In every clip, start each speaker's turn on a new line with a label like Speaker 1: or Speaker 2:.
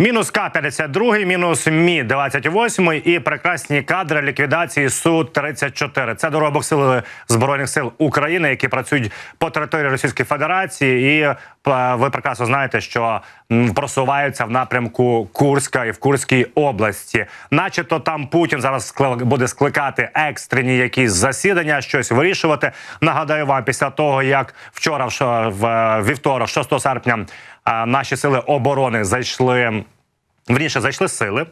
Speaker 1: Мінус К-52, мінус Мі-28 і прекрасні кадри ліквідації Су-34. Це доробок сили Збройних сил України, які працюють по території Російської Федерації. І е, ви прекрасно знаєте, що просуваються в напрямку Курська і в Курській області. Начебто там Путін зараз буде скликати екстрені якісь засідання, щось вирішувати. Нагадаю вам, після того як вчора, в е, вівторок, 6 серпня, е, наші сили оборони зайшли. Вірніше зайшли сили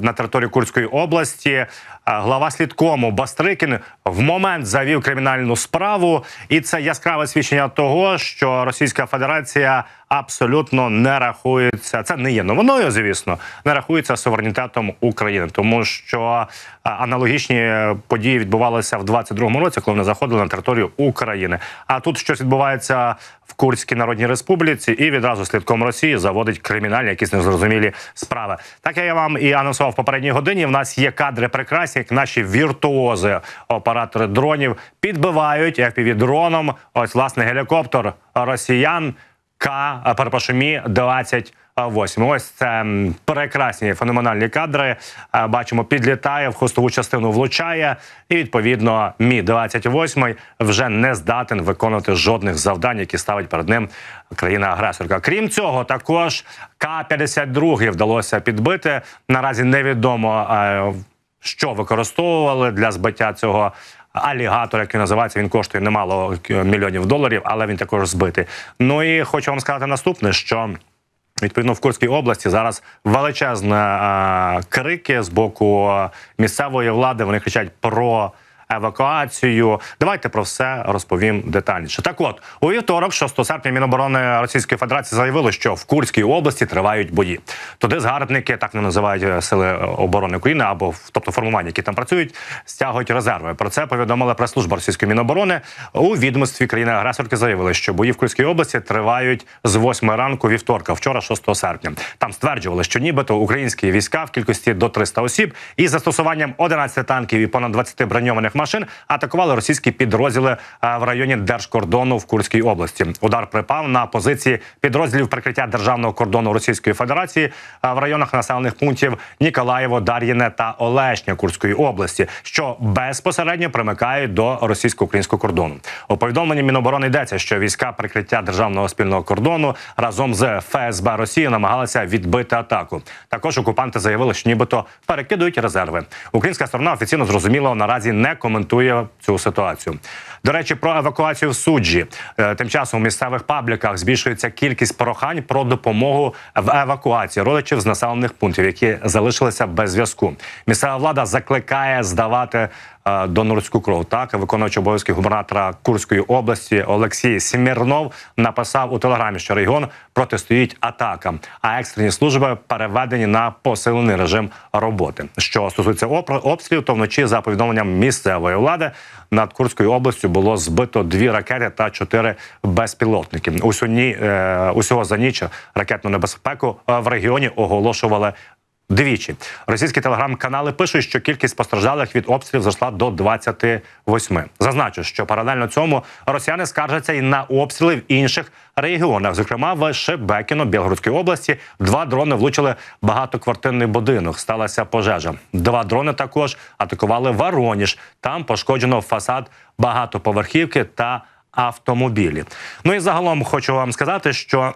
Speaker 1: на територію Курської області. Глава слідкому Бастрикін в момент завів кримінальну справу, і це яскраве свідчення того, що Російська Федерація абсолютно не рахується. Це не є новиною, звісно, не рахується суверенітетом України, тому що е, аналогічні події відбувалися в 22-му році, коли вони заходили на територію України. А тут щось відбувається в Курській Народній Республіці, і відразу слідком Росії заводить кримінальні, якісь незрозумілі справи. Так я вам і анонсував в попередній годині. В нас є кадри прекрасні, як наші віртуози, оператори дронів підбивають fpv дроном. Ось власне гелікоптер росіян К перепрошую, Мі 28 Ось це прекрасні феноменальні кадри. Бачимо, підлітає в хвостову частину, влучає, і відповідно мі 28 вже не здатен виконувати жодних завдань, які ставить перед ним країна-агресорка. Крім цього, також К-52 вдалося підбити. Наразі невідомо е, що використовували для збиття цього. алігатора, який називається, він коштує немало мільйонів доларів, але він також збитий. Ну і хочу вам сказати наступне: що відповідно в Курській області зараз величезні е, крики з боку місцевої влади. Вони кричать про. Евакуацію, давайте про все розповім детальніше. Так, от у вівторок, 6 серпня, Міноборони Російської Федерації заявило, що в Курській області тривають бої. Туди згарбники, так не називають е, сили оборони України або тобто формування, які там працюють, стягують резерви. Про це повідомила прес-служба російської міноборони. У відомстві країни-агресорки заявили, що бої в Курській області тривають з 8 ранку вівторка, вчора, 6 серпня. Там стверджували, що нібито українські війська в кількості до 300 осіб із застосуванням 11 танків і понад 20 броньованих машин атакували російські підрозділи е, в районі держкордону в Курській області. Удар припав на позиції підрозділів прикриття державного кордону Російської Федерації е, в районах населених пунктів Ніколаєво, Дар'їне та Олешня Курської області, що безпосередньо примикають до російсько-українського кордону. У повідомленні Міноборони йдеться, що війська прикриття державного спільного кордону разом з ФСБ Росії намагалися відбити атаку. Також окупанти заявили, що нібито перекидують резерви. Українська сторона офіційно зрозуміло наразі не коментує цю ситуацію. До речі, про евакуацію в суджі. Е, Тим часом у місцевих пабліках збільшується кількість прохань про допомогу в евакуації родичів з населених пунктів, які залишилися без зв'язку. Місцева влада закликає здавати е, донорську кров. Так, виконуючий обов'язки губернатора Курської області Олексій Смірнов написав у телеграмі, що регіон протистоїть атакам, а екстрені служби переведені на посилений режим роботи. Що стосується обстрілів, то вночі за повідомленням місцевої влади над Курською областю було збито дві ракети та чотири безпілотники. Е, усього за ніч ракетну небезпеку е, в регіоні оголошували Двічі російські телеграм-канали пишуть, що кількість постраждалих від обстрілів зросла до 28. Зазначу, що паралельно цьому росіяни скаржаться і на обстріли в інших регіонах. Зокрема, в Шебекіно, Білгородській області, два дрони влучили багатоквартирний будинок. Сталася пожежа. Два дрони також атакували Вороніж. Там пошкоджено фасад багатоповерхівки та автомобілі. Ну і загалом хочу вам сказати, що.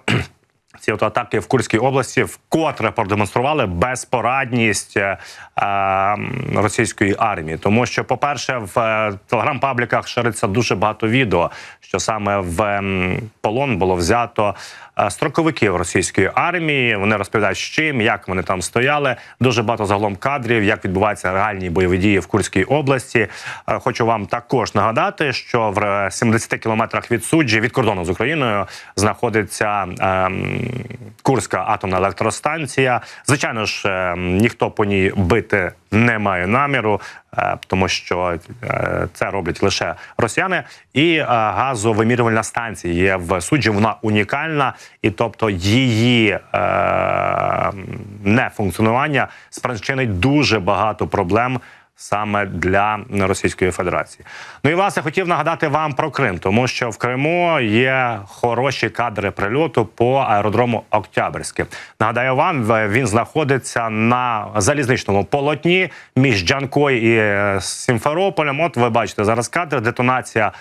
Speaker 1: Ці от атаки в Курській області вкотре продемонстрували безпорадність е, е, російської армії, тому що, по-перше, в е, телеграм-пабліках шириться дуже багато відео, що саме в ем, полон було взято е, строковиків російської армії. Вони розповідають, з чим, як вони там стояли. Дуже багато загалом кадрів, як відбуваються реальні бойові дії в Курській області. Е, Хочу вам також нагадати, що в е, 70 кілометрах від суджі від кордону з Україною знаходиться. ем, Курська атомна електростанція. Звичайно ж, е, ніхто по ній бити не має наміру, е, тому що е, це роблять лише росіяни. І газовимірювальна станція є в суджі. Вона унікальна, і тобто її нефункціонування спричинить дуже багато проблем саме для Російської Федерації. Ну і власне хотів нагадати вам про Крим, тому що в Криму є хороші кадри прильоту по аеродрому Октябрьське. Нагадаю вам, він знаходиться на залізничному полотні між Джанкой і е, Сімферополем. От ви бачите зараз кадр, детонація.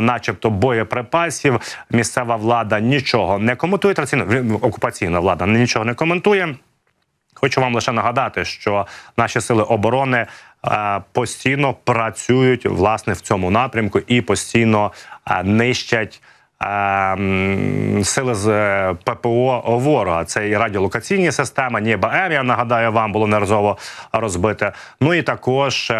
Speaker 1: Начебто боєприпасів, місцева влада нічого не коментує. Традиційно окупаційна влада нічого не коментує. Хочу вам лише нагадати, що наші сили оборони е, постійно працюють власне в цьому напрямку і постійно е, нищать. е, Сили з ППО ворога це і радіолокаційні системи, ніби М, я нагадаю вам, було неразово розбите. Ну і також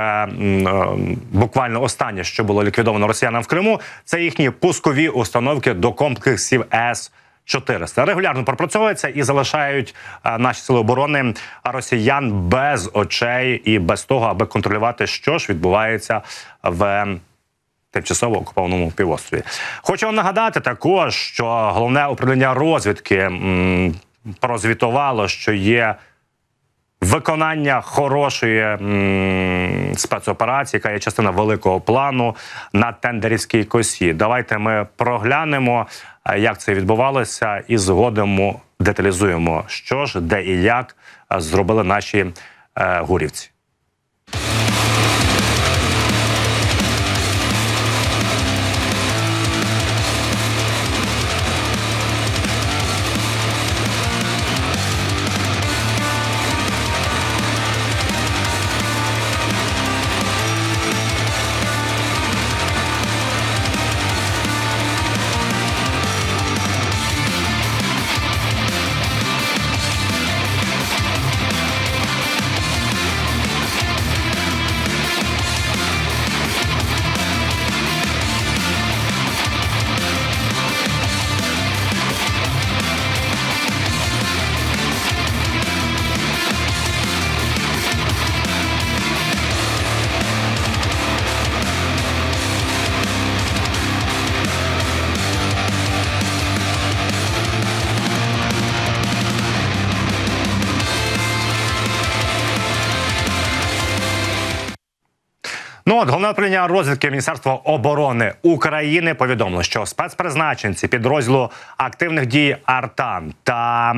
Speaker 1: буквально останнє, що було ліквідовано росіянам в Криму, це їхні пускові установки до комплексів С. 400. регулярно пропрацьовуються і залишають е, наші сили оборони росіян без очей і без того, аби контролювати, що ж відбувається в тимчасово окупованому півострові. Хочу вам нагадати також, що головне управління розвідки м, прозвітувало, що є виконання хорошої м, спецоперації, яка є частина великого плану на тендерівській косі. Давайте ми проглянемо, е, як це відбувалося, і згодимо деталізуємо, що ж, де і як е, зробили наші е, гурівці. Ну от головне управління розвідки Міністерства оборони України повідомило, що спецпризначенці підрозділу активних дій Артан та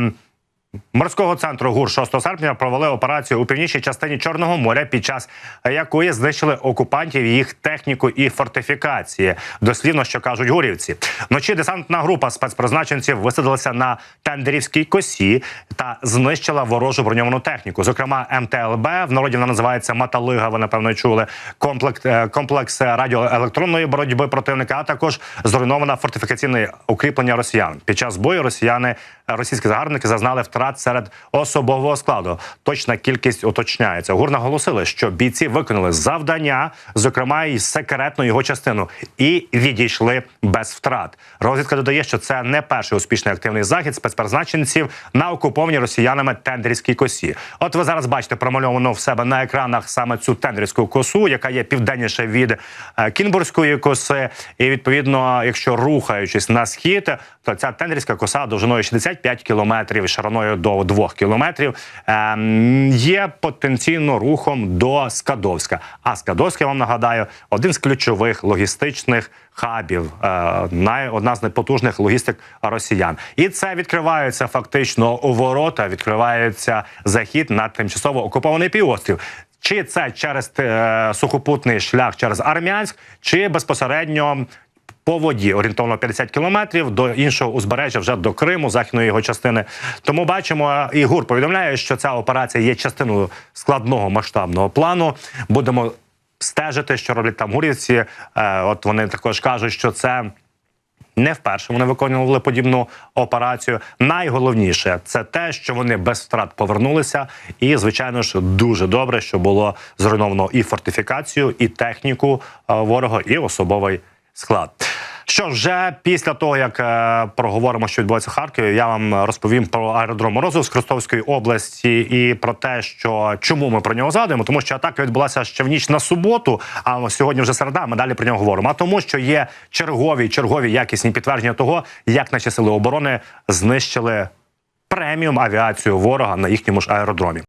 Speaker 1: морського центру ГУР 6 серпня провели операцію у північній частині Чорного моря, під час якої знищили окупантів їх техніку і фортифікації. Дослівно, що кажуть гурівці. Вночі десантна група спецпризначенців висадилася на тендерівській косі та знищила ворожу броньовану техніку. Зокрема, МТЛБ в народі вона називається Маталига. Ви напевно чули комплекс, е, комплекс радіоелектронної боротьби противника, а також зруйнована фортифікаційне укріплення росіян. Під час бою росіяни, російські загарбники зазнали втрат серед особового складу. Точна кількість уточняється. ГУР наголосили, що бійці виконали завдання, зокрема і секретну його частину, і відійшли без втрат. Розвідка додає, що це не перший успішний активний захід спецпризначенців на окупованій росіянами тендерській косі. От ви зараз бачите промальовано в себе на екранах саме цю тендерську косу, яка є південніше від е, Кінбурзької коси. І відповідно, якщо рухаючись на схід, то ця тендерська коса довжиною 65 кілометрів, шириною до 2 кілометрів, ем, є потенційно рухом до Скадовська. А Скадовське, я вам нагадаю, один з ключових логістичних хабів, е, одна з найпотужних логістик росіян. І це відкривається фактично ворота, відкривається захід на тимчасово окупований півострів. Чи це через е, сухопутний шлях через Армянськ, чи безпосередньо по воді орієнтовно 50 кілометрів до іншого узбережжя, вже до Криму, західної його частини. Тому бачимо, і ГУР повідомляє, що ця операція є частиною складного масштабного плану. Будемо стежити, що роблять там гурівці. Е, от вони також кажуть, що це. Не вперше вони виконували подібну операцію. Найголовніше це те, що вони без втрат повернулися, і звичайно ж дуже добре, що було зруйновано і фортифікацію, і техніку е, ворога, і особовий склад. Що вже після того, як е, проговоримо, що відбувається в Харкові, я вам розповім про аеродром Морозов з Кростовської області і про те, що чому ми про нього згадуємо, тому що атака відбулася ще в ніч на суботу. А сьогодні вже середа. Ми далі про нього говоримо. А тому, що є чергові чергові якісні підтвердження того, як наші сили оборони знищили преміум авіацію ворога на їхньому ж аеродромі.